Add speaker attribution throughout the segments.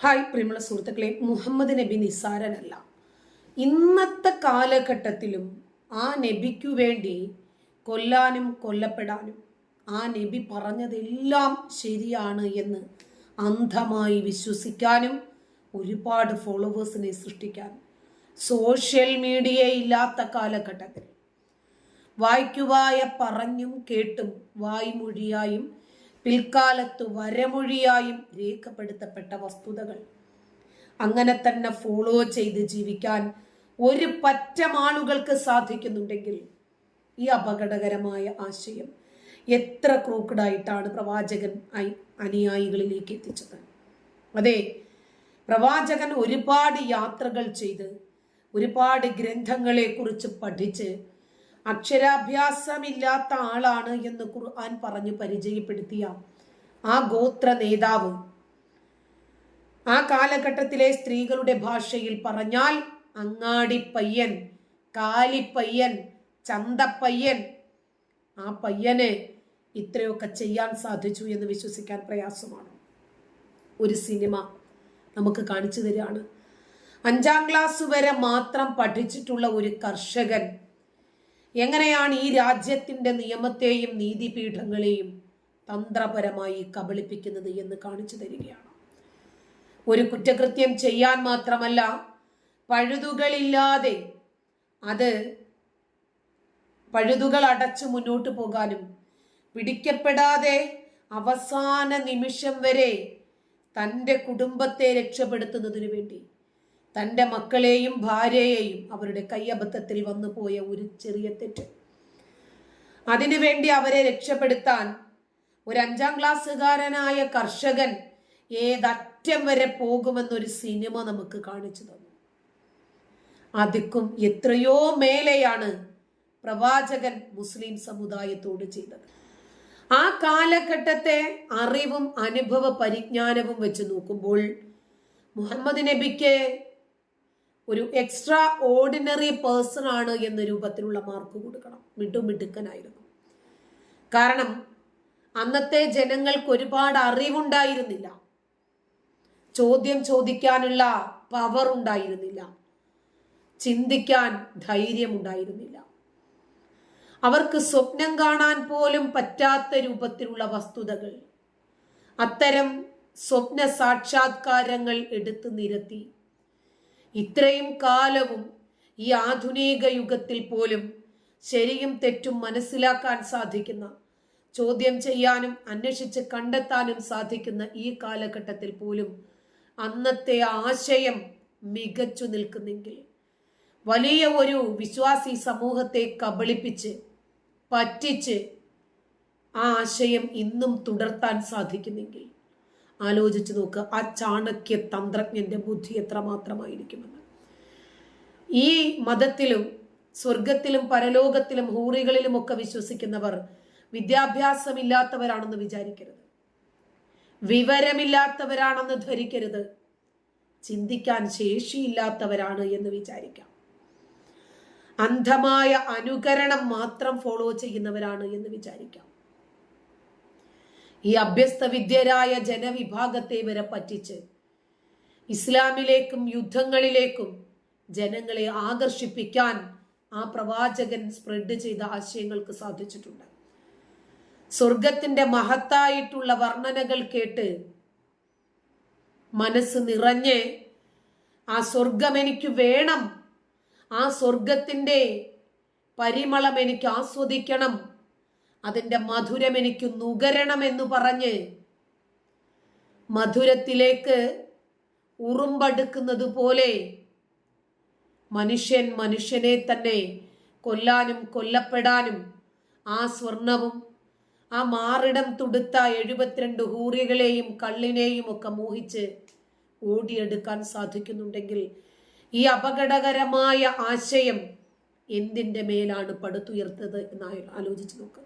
Speaker 1: Hi പ്രിയമുള്ള സുഹൃത്തുക്കളെ മുഹമ്മദ് നബി നിസ്സാരനല്ല. ഇന്നത്തെ കാലഘട്ടത്തിലും ആ നബിക്കു വേണ്ടി കൊല്ലാനും കൊല്ലപ്പെടാനും ആ നബി പറഞ്ഞതെല്ലാം ശരിയാണ് എന്ന് അന്ധമായി വിശ്വസിക്കാനും ഒരുപാട് ഫോളോവേഴ്സിനെ സൃഷ്ടിക്കാനും സോഷ്യൽ മീഡിയ ഇല്ലാത്ത കാലഘട്ടത്തിൽ വായിക്കുവായ പറഞ്ഞും കേട്ടും വായ്മൊഴിയായും പിൽക്കാലത്ത് വരമൊഴിയായും രേഖപ്പെടുത്തപ്പെട്ട വസ്തുതകൾ. അങ്ങനെ തന്നെ ഫോളോ ചെയ്ത് ജീവിക്കാൻ ഒരു പറ്റം ആളുകൾക്ക് സാധിക്കുന്നുണ്ടെങ്കിൽ ഈ അപകടകരമായ ആശയം എത്ര ക്രൂക്കഡായിട്ടാണ് പ്രവാചകൻ അനുയായികളിലേക്ക് എത്തിച്ചത്. അതെ പ്രവാചകൻ ഒരുപാട് യാത്രകൾ ചെയ്ത് ഒരുപാട് ഗ്രന്ഥങ്ങളെ കുറിച്ച് പഠിച്ച് അക്ഷരാഭ്യാസമില്ലാത്ത ആളാണ് എന്ന് ഖുർആൻ പറഞ്ഞ് പരിചയപ്പെടുത്തിയ ആ ഗോത്ര നേതാവ്. ആ കാലഘട്ടത്തിലെ സ്ത്രീകളുടെ ഭാഷയിൽ പറഞ്ഞാൽ അങ്ങാടിപ്പയ്യൻ കാലിപ്പയ്യൻ ചന്തപ്പയ്യൻ. ആ പയ്യന് ഇത്രയൊക്കെ ചെയ്യാൻ സാധിച്ചു എന്ന് വിശ്വസിക്കാൻ പ്രയാസമാണ്. ഒരു സിനിമ നമുക്ക് കാണിച്ചു തരികയാണ്. അഞ്ചാം ക്ലാസ് വരെ മാത്രം പഠിച്ചിട്ടുള്ള ഒരു കർഷകൻ എങ്ങനെയാണ് ഈ രാജ്യത്തിന്റെ നിയമത്തെയും നീതിപീഠങ്ങളെയും തന്ത്രപരമായി കബളിപ്പിക്കുന്നത് എന്ന് കാണിച്ചു തരികയാണ്. ഒരു കുറ്റകൃത്യം ചെയ്യാൻ മാത്രമല്ല പഴുതുകളില്ലാതെ അത് പഴുതുകൾ അടച്ചു മുന്നോട്ട് പോകാനും പിടിക്കപ്പെടാതെ അവസാന നിമിഷം വരെ തന്റെ കുടുംബത്തെ രക്ഷപ്പെടുത്തുന്നതിനു വേണ്ടി തന്റെ മക്കളെയും ഭാര്യയെയും അവരുടെ കയ്യബദ്ധത്തിൽ വന്നു പോയ ഒരു ചെറിയ തെറ്റ്. അതിനുവേണ്ടി അവരെ രക്ഷപ്പെടുത്താൻ ഒരു അഞ്ചാം ക്ലാസ്സുകാരനായ കർഷകൻ ഏതറ്റം വരെ പോകുമെന്നൊരു സിനിമ നമുക്ക് കാണിച്ചു തന്നു. അതിക്കും എത്രയോ മേലെയാണ് പ്രവാചകൻ മുസ്ലിം സമുദായത്തോട് ചെയ്തത്. ആ കാലഘട്ടത്തെ അറിവും അനുഭവ പരിജ്ഞാനവും വെച്ച് നോക്കുമ്പോൾ മുഹമ്മദ് നബിക്ക് ഒരു എക്സ്ട്രാ ഓർഡിനറി പേഴ്സൺ ആണ് എന്ന രൂപത്തിലുള്ള മാർക്ക് കൊടുക്കണം. മിടുമിടുക്കനായിരുന്നു. കാരണം അന്നത്തെ ജനങ്ങൾക്ക് ഒരുപാട് അറിവുണ്ടായിരുന്നില്ല. ചോദ്യം ചോദിക്കാനുള്ള പവർ ഉണ്ടായിരുന്നില്ല. ചിന്തിക്കാൻ ധൈര്യം ഉണ്ടായിരുന്നില്ല അവർക്ക് സ്വപ്നം കാണാൻ പോലും പറ്റാത്ത രൂപത്തിലുള്ള വസ്തുതകൾ അത്തരം സ്വപ്ന സാക്ഷാത്കാരങ്ങൾ എടുത്തു നിരത്തി ഇത്രയും കാലവും ഈ ആധുനിക യുഗത്തിൽ പോലും ശരിയും തെറ്റും മനസ്സിലാക്കാൻ സാധിക്കുന്ന ചോദ്യം ചെയ്യാനും അന്വേഷിച്ച് കണ്ടെത്താനും സാധിക്കുന്ന ഈ കാലഘട്ടത്തിൽ പോലും അന്നത്തെ ആശയം മികച്ചു നിൽക്കുന്നെങ്കിൽ വലിയ ഒരു വിശ്വാസി സമൂഹത്തെ കബളിപ്പിച്ച് പറ്റിച്ച് ആ ആശയം ഇന്നും തുടർത്താൻ സാധിക്കുന്നെങ്കിൽ ആലോചിച്ച് നോക്കുക ആ ചാണക്യ തന്ത്രജ്ഞന്റെ ബുദ്ധി എത്രമാത്രമായിരിക്കുമെന്ന്. ഈ മതത്തിലും സ്വർഗത്തിലും പരലോകത്തിലും ഹൂറികളിലും ഒക്കെ വിശ്വസിക്കുന്നവർ വിദ്യാഭ്യാസമില്ലാത്തവരാണെന്ന് വിചാരിക്കരുത്. വിവരമില്ലാത്തവരാണെന്ന് ധരിക്കരുത്. ചിന്തിക്കാൻ ശേഷിയില്ലാത്തവരാണ് എന്ന് വിചാരിക്കാം. അന്ധമായ അനുകരണം മാത്രം ഫോളോ ചെയ്യുന്നവരാണ് എന്ന് വിചാരിക്കാം. ഈ അഭ്യസ്ത വിദ്യരായ ജനവിഭാഗത്തെ വരെ പറ്റിച്ച് ഇസ്ലാമിലേക്കും യുദ്ധങ്ങളിലേക്കും ജനങ്ങളെ ആകർഷിപ്പിക്കാൻ ആ പ്രവാചകൻ സ്പ്രെഡ് ചെയ്ത ആശയങ്ങൾക്ക് സാധിച്ചിട്ടുണ്ട്. സ്വർഗത്തിന്റെ മഹത്തായിട്ടുള്ള വർണനകൾ കേട്ട് മനസ്സ് നിറഞ്ഞ് ആ സ്വർഗം എനിക്ക് വേണം ആ സ്വർഗത്തിന്റെ പരിമളം എനിക്ക് ആസ്വദിക്കണം അതിന്റെ മധുരം എനിക്ക് നുകരണം എന്ന് പറഞ്ഞ് മധുരത്തിലേക്ക് ഉറുമ്പടുക്കുന്നത് പോലെ മനുഷ്യൻ മനുഷ്യനെ തന്നെ കൊല്ലാനും കൊല്ലപ്പെടാനും ആ സ്വർണവും ആ മാറിടം തുടുത്ത എഴുപത്തിരണ്ട് ഹൂറികളെയും കള്ളിനെയും ഒക്കെ മോഹിച്ച് ഓടിയെടുക്കാൻ സാധിക്കുന്നുണ്ടെങ്കിൽ ഈ അപകടകരമായ ആശയം എന്തിന്റെ മേലാണ് പടുത്തുയർത്തത് എന്ന് ആലോചിച്ച് നോക്ക്.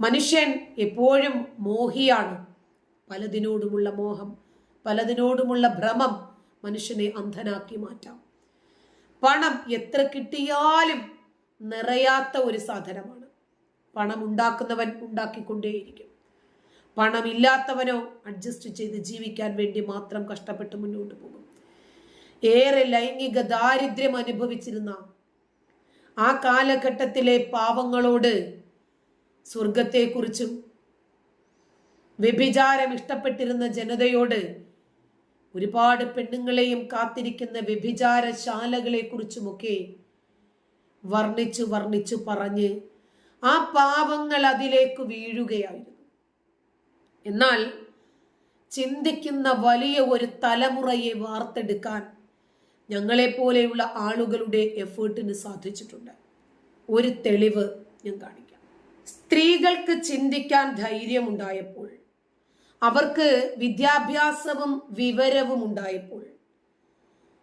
Speaker 1: മനുഷ്യൻ എപ്പോഴും മോഹിയാണ്. പലതിനോടുമുള്ള മോഹം പലതിനോടുമുള്ള ഭ്രമം മനുഷ്യനെ അന്ധനാക്കി മാറ്റാം. പണം എത്ര കിട്ടിയാലും നിറയാത്ത ഒരു സാധനമാണ്. പണം ഉണ്ടാക്കുന്നവൻ ഉണ്ടാക്കിക്കൊണ്ടേയിരിക്കും. പണമില്ലാത്തവനോ അഡ്ജസ്റ്റ് ചെയ്ത് ജീവിക്കാൻ വേണ്ടി മാത്രം കഷ്ടപ്പെട്ട് മുന്നോട്ട് പോകും. ഏറെ ലൈംഗിക ദാരിദ്ര്യം അനുഭവിച്ചിരുന്ന ആ കാലഘട്ടത്തിലെ പാവങ്ങളോട് സ്വർഗത്തെക്കുറിച്ചും വ്യഭിചാരം ഇഷ്ടപ്പെട്ടിരുന്ന ജനതയോട് ഒരുപാട് പെണ്ണുങ്ങളെയും കാത്തിരിക്കുന്ന വ്യഭിചാരശാലകളെക്കുറിച്ചുമൊക്കെ വർണിച്ചു വർണിച്ചു പറഞ്ഞ് ആ പാപങ്ങൾ അതിലേക്ക് വീഴുകയായിരുന്നു. എന്നാൽ ചിന്തിക്കുന്ന വലിയ ഒരു തലമുറയെ വാർത്തെടുക്കാൻ ഞങ്ങളെപ്പോലെയുള്ള ആളുകളുടെ എഫേർട്ടിന് സാധിച്ചിട്ടുണ്ട്. ഒരു തെളിവ് ഞാൻ കാണിക്കാം. സ്ത്രീകൾക്ക് ചിന്തിക്കാൻ ധൈര്യമുണ്ടായപ്പോൾ അവർക്ക് വിദ്യാഭ്യാസവും വിവരവും ഉണ്ടായപ്പോൾ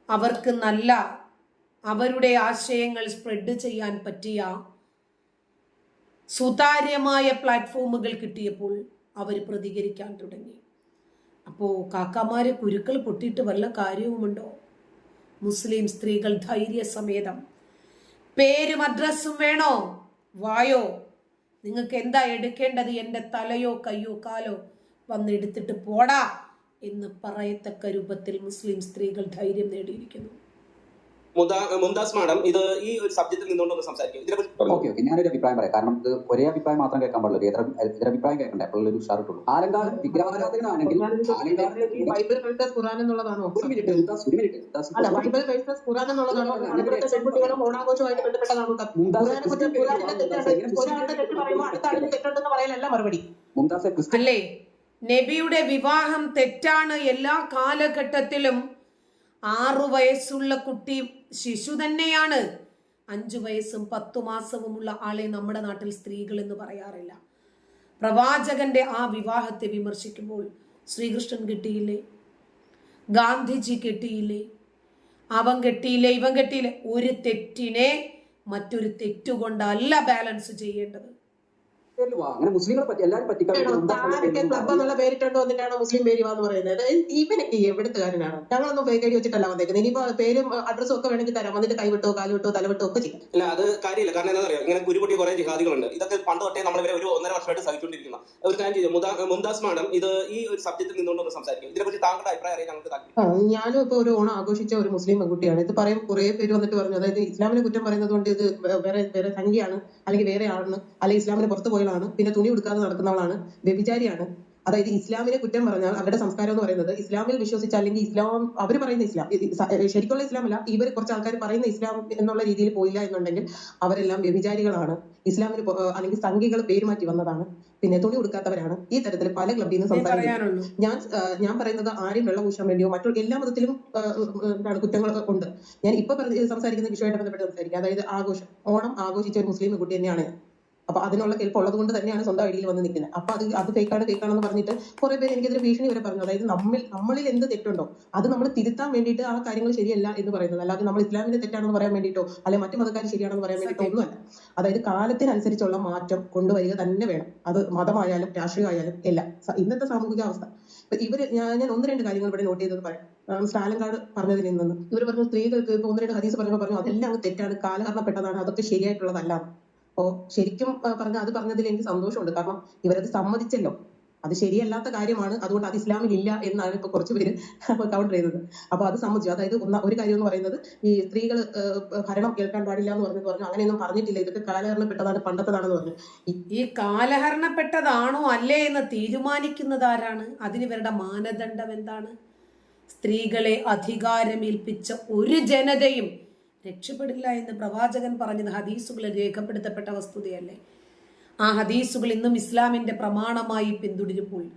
Speaker 1: അവർക്ക് നല്ല അവരുടെ ആശയങ്ങൾ സ്പ്രെഡ് ചെയ്യാൻ പറ്റിയ സുതാര്യമായ പ്ലാറ്റ്ഫോമുകൾ കിട്ടിയപ്പോൾ അവർ പ്രതികരിക്കാൻ തുടങ്ങി. അപ്പോൾ കാക്കമാരെ കുരുക്കൾ പൊട്ടിയിട്ട് വല്ല കാര്യവുമുണ്ടോ? മുസ്ലിം സ്ത്രീകൾ ധൈര്യസമേതം. പേരും അഡ്രസ്സും വേണോ? വായോ? നിങ്ങൾക്ക് എന്താ എടുക്കേണ്ടത്? എന്റെ തലയോ കയ്യോ കാലോ വന്ന് എടുത്തിട്ട് പോടാ എന്ന് പറയത്തക്ക രൂപത്തിൽ മുസ്ലിം സ്ത്രീകൾ ധൈര്യം നേടിയിരിക്കുന്നു.
Speaker 2: മാഡം ഇത് ഈ ഒരു സബ്ജക്റ്റിൽ നിന്നുകൊണ്ടൊന്ന് സംസാരിക്കും. ഇതിനെക്കുറിച്ച് പറഞ്ഞു.
Speaker 3: Okay okay. ഞാനൊരു അഭിപ്രായം പറയാം. കാരണം ഇത് ഒരേ അഭിപ്രായം മാത്രം കേൾക്കാൻ പാടുള്ളൂ. ഇതര അഭിപ്രായം കേൾക്കണ്ടേ. അപ്പോൾ ഒരു ഉഷാർ കിട്ടുള്ളൂ ആലങ്കാട് വിഗ്രഹാരാധകനാണെങ്കിൽ ഒരു മിനിറ്റ് ഒരു മിനിറ്റ്.
Speaker 4: അല്ലേ?
Speaker 1: നബിയുടെ വിവാഹം തെറ്റാണ് എല്ലാ കാലഘട്ടത്തിലും ആറു വയസ്സുള്ള കുട്ടി ശിശു തന്നെയാണ്. അഞ്ചു വയസ്സും പത്തു മാസവുമുള്ള ആളെ നമ്മുടെ നാട്ടിൽ സ്ത്രീകൾ എന്ന് പറയാറില്ല. പ്രവാചകന്റെ ആ വിവാഹത്തെ വിമർശിക്കുമ്പോൾ ശ്രീകൃഷ്ണൻ കിട്ടിയില്ലേ? ഗാന്ധിജി കിട്ടിയില്ലേ? അവൻ കെട്ടിയില്ലേ? ഇവൻ കെട്ടിയില്ലേ? ഒരു തെറ്റിനെ മറ്റൊരു തെറ്റുകൊണ്ടല്ല ബാലൻസ് ചെയ്യേണ്ടത്.
Speaker 3: പേരിൽ വാ. അങ്ങനെ മുസ്ലിങ്ങളെ പറ്റി എല്ലാവരും പറ്റിക്കാൻ
Speaker 4: ആണോ? ക്ലബ് എന്നുള്ള പേരിട്ടുണ്ടോ എന്നിട്ടാണോ മുസ്ലിം പേര് എന്ന് പറയുന്നത്? ഇവനൊക്കെ എവിടുത്തുകാരനാണ്? ഞങ്ങളൊന്നും ഐഡി വെച്ചിട്ടല്ല വന്നേക്കുന്നത്. ഇനിയിപ്പോ പേരും അഡ്രസ്സും ഒക്കെ വേണമെങ്കിൽ തരാം. വന്നിട്ട് കൈവിട്ടോ കാലുവിട്ടോ തലവിട്ടോ ഒക്കെ ചെയ്യാം.
Speaker 2: അല്ല അത് കാര്യമില്ല. കാരണം എന്താ പറയാ ഇങ്ങനെ കുരുപൊട്ടി കുറെ ജിഹാദികളുണ്ട്. ഇതൊക്കെ പണ്ട് തൊട്ടേ നമ്മൾ ഇവരെ ഒരു ഒന്നര വർഷമായിട്ട് സഹിച്ചുകൊണ്ടിരിക്കുന്ന ഒരു കാര്യം ചെയ്യാം മുംതാസ് മാഡം ഇത് ഈ ഒരു സബ്ജക്റ്റിൽ നിന്നുകൊണ്ടൊന്ന് സംസാരിക്കും. ഇതിനെക്കുറിച്ച് താങ്കളുടെ അഭിപ്രായം അറിയാൻ ഞങ്ങൾക്ക് താല്പര്യം.
Speaker 4: ഞാനും ഇപ്പൊ ഒരു ഓണം ആഘോഷിച്ച ഒരു മുസ്ലിം പെൺകുട്ടിയാണ്. ഇത് പറയും കുറെ പേര് വന്നിട്ട് പറഞ്ഞു. അതായത് ഇസ്ലാമിനെ കുറ്റം പറയുന്നത് കൊണ്ട് ഇത് വേറെ വേറെ സംഖ്യയാണ് അല്ലെങ്കിൽ വേറെ ആണ് അല്ലെങ്കിൽ ഇസ്ലാമിന് പുറത്തു പോയതാണ് പിന്നെ തുണി ഉടുക്കാതെ നടക്കുന്നവളാണ് വ്യഭിചാരിയാണ്. അതായത് ഇസ്ലാമിനെ കുറ്റം പറഞ്ഞാൽ അവരുടെ സംസ്കാരം എന്ന് പറയുന്നത് ഇസ്ലാമിൽ വിശ്വസിച്ച അല്ലെങ്കിൽ ഇസ്ലാം അവർ പറയുന്ന ഇസ്ലാം ശരിക്കുള്ള ഇസ്ലാം അല്ല ഇവർ കുറച്ച് ആൾക്കാർ പറയുന്ന ഇസ്ലാം എന്നുള്ള രീതിയിൽ പോയില്ല എന്നുണ്ടെങ്കിൽ അവരെല്ലാം വ്യഭിചാരികളാണ്. ഇസ്ലാമിന് അല്ലെങ്കിൽ സംഖ്യകൾ പേരുമാറ്റി വന്നതാണ്. പിന്നെ തുണി കൊടുക്കാത്തവരാണ് ഈ തരത്തിൽ പല ക്ലബിൽ നിന്ന് സംസാരിക്കുന്നു ഞാൻ ഞാൻ പറയുന്നത് ആരെയും വെള്ളം കൂശാൻ വേണ്ടിയോ മറ്റുള്ള എല്ലാ മതത്തിലും എന്താണ് കുറ്റങ്ങൾ ഉണ്ട്. ഞാൻ ഇപ്പൊ സംസാരിക്കുന്ന വിഷയമായിട്ട് ബന്ധപ്പെട്ട് സംസാരിക്കുക അതായത് ആഘോഷം ഓണം ആഘോഷിച്ച ഒരു മുസ്ലിം കുട്ടി തന്നെയാണ് ഞാൻ. അപ്പൊ അതിനുള്ള കെൽപ്പ് ഉള്ളത് കൊണ്ട് തന്നെയാണ് സ്വന്തം ഐഡിയിൽ വന്ന് നിൽക്കുന്നത്. അപ്പൊ അത് അത് ഫേക്കാണ് ഫേക്കാണെന്ന് പറഞ്ഞിട്ട് കുറെ പേര് എനിക്കെതിരെ ഭീഷണി വരെ പറഞ്ഞു. അതായത് നമ്മിൽ നമ്മളിൽ എന്ത് തെറ്റുണ്ടോ അത് നമ്മൾ തിരുത്താൻ വേണ്ടിയിട്ട് ആ കാര്യങ്ങൾ ശരിയല്ല എന്ന് പറയുന്നത്. അല്ലാതെ നമ്മൾ ഇസ്ലാമിന്റെ തെറ്റാണെന്ന് പറയാൻ വേണ്ടിയിട്ടോ അല്ലെങ്കിൽ മറ്റു മതക്കാർ ശരിയാണെന്ന് പറയാൻ വേണ്ടിയിട്ടോ ഒന്നുമല്ല. അതായത് കാലത്തിനനുസരിച്ചുള്ള മാറ്റം കൊണ്ടുവരിക തന്നെ വേണം. അത് മതമായാലും രാഷ്ട്രീയമായാലും എല്ലാം. ഇന്നത്തെ സാമൂഹിക അവസ്ഥ. ഇപ്പൊ ഇവർ ഞാൻ ഞാൻ ഒന്ന് രണ്ട് കാര്യങ്ങൾ ഇവിടെ നോട്ട് ചെയ്തത് പറയാം. ആ, സ്റ്റാലിൻകാട് പറഞ്ഞതിൽ നിന്ന് ഇവർ പറഞ്ഞു സ്ത്രീകൾക്ക് ഇപ്പൊ ഒന്ന് രണ്ട് ഹദീസ് പറഞ്ഞപ്പോൾ പറഞ്ഞു അതെല്ലാം അങ്ങ് തെറ്റാണ് കാലഹരണപ്പെട്ടതാണ് അതൊക്കെ ശരിയായിട്ടുള്ളതല്ല അപ്പോ ശരിക്കും പറഞ്ഞ അത് പറഞ്ഞതിൽ എനിക്ക് സന്തോഷമുണ്ട്. കാരണം ഇവരത് സമ്മതിച്ചല്ലോ. അത് ശരിയല്ലാത്ത കാര്യമാണ്. അതുകൊണ്ട് അത് ഇസ്ലാമിൽ ഇല്ല എന്നാണ് ഇപ്പൊ കുറച്ച് പേര് കൗണ്ടർ ചെയ്തത് അപ്പൊ അത് സമ്മതിച്ചു. അതായത് ഒരു കാര്യം എന്ന് പറയുന്നത് ഈ സ്ത്രീകൾ ഭരണം കേൾക്കാൻ പാടില്ല എന്ന് പറഞ്ഞു പറഞ്ഞു അങ്ങനെയൊന്നും പറഞ്ഞിട്ടില്ല. ഇതൊക്കെ കാലഹരണപ്പെട്ടതാണ് പണ്ടത്തതാണെന്ന് പറഞ്ഞു.
Speaker 1: ഈ കാലഹരണപ്പെട്ടതാണോ അല്ലേ എന്ന് തീരുമാനിക്കുന്നത് ആരാണ്? അതിന് ഇവരുടെ മാനദണ്ഡം എന്താണ്? സ്ത്രീകളെ അധികാരമേൽപ്പിച്ച ഒരു ജനതയും രക്ഷപ്പെടില്ല എന്ന് പ്രവാചകൻ പറഞ്ഞത് ഹദീസുകളിൽ രേഖപ്പെടുത്തപ്പെട്ട വസ്തുതയല്ലേ? ആ ഹദീസുകൾ ഇന്നും ഇസ്ലാമിന്റെ പ്രമാണമായി പിന്തുടരുമ്പോൾ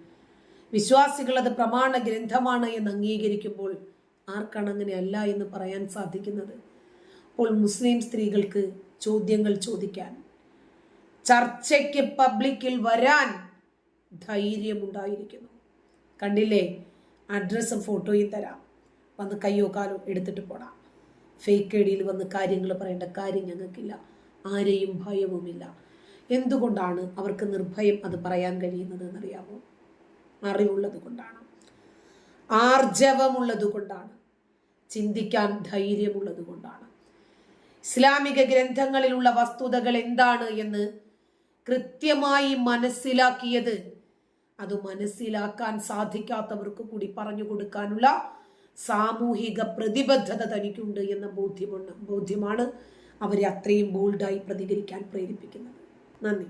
Speaker 1: വിശ്വാസികൾ അത് പ്രമാണ ഗ്രന്ഥമാണ് എന്ന് അംഗീകരിക്കുമ്പോൾ ആർക്കാണ് അങ്ങനെ അല്ല എന്ന് പറയാൻ സാധിക്കുന്നത്? അപ്പോൾ മുസ്ലിം സ്ത്രീകൾക്ക് ചോദ്യങ്ങൾ ചോദിക്കാൻ ചർച്ചയ്ക്ക് പബ്ലിക്കിൽ വരാൻ ധൈര്യമുണ്ടായിരിക്കുന്നു. കണ്ടില്ലേ? അഡ്രസ്സും ഫോട്ടോയും തരാം. വന്ന് കയ്യോ കാലോ എടുത്തിട്ട് പോടാം. ഫേക്ക് ഐഡിയിൽ വന്ന് കാര്യങ്ങൾ പറയേണ്ട കാര്യം ഞങ്ങൾക്കില്ല. ആരെയും ഭയവുമില്ല. എന്തുകൊണ്ടാണ് അവർക്ക് നിർഭയം അത് പറയാൻ കഴിയുന്നത് എന്നറിയാമോ? അറിവുള്ളത് കൊണ്ടാണ്. ആർജവമുള്ളത് കൊണ്ടാണ്. ചിന്തിക്കാൻ ധൈര്യമുള്ളത് കൊണ്ടാണ്. ഇസ്ലാമിക ഗ്രന്ഥങ്ങളിലുള്ള വസ്തുതകൾ എന്താണ് എന്ന് കൃത്യമായി മനസ്സിലാക്കിയത്. അത് മനസ്സിലാക്കാൻ സാധിക്കാത്തവർക്ക് കൂടി പറഞ്ഞു കൊടുക്കാനുള്ള സാമൂഹിക പ്രതിബദ്ധത തനിക്കുണ്ട് എന്ന ബോധ്യമാണ് ബോധ്യമാണ് അവരെ അത്രയും ബോൾഡായി പ്രതികരിക്കാൻ പ്രേരിപ്പിക്കുന്നത്. നന്ദി.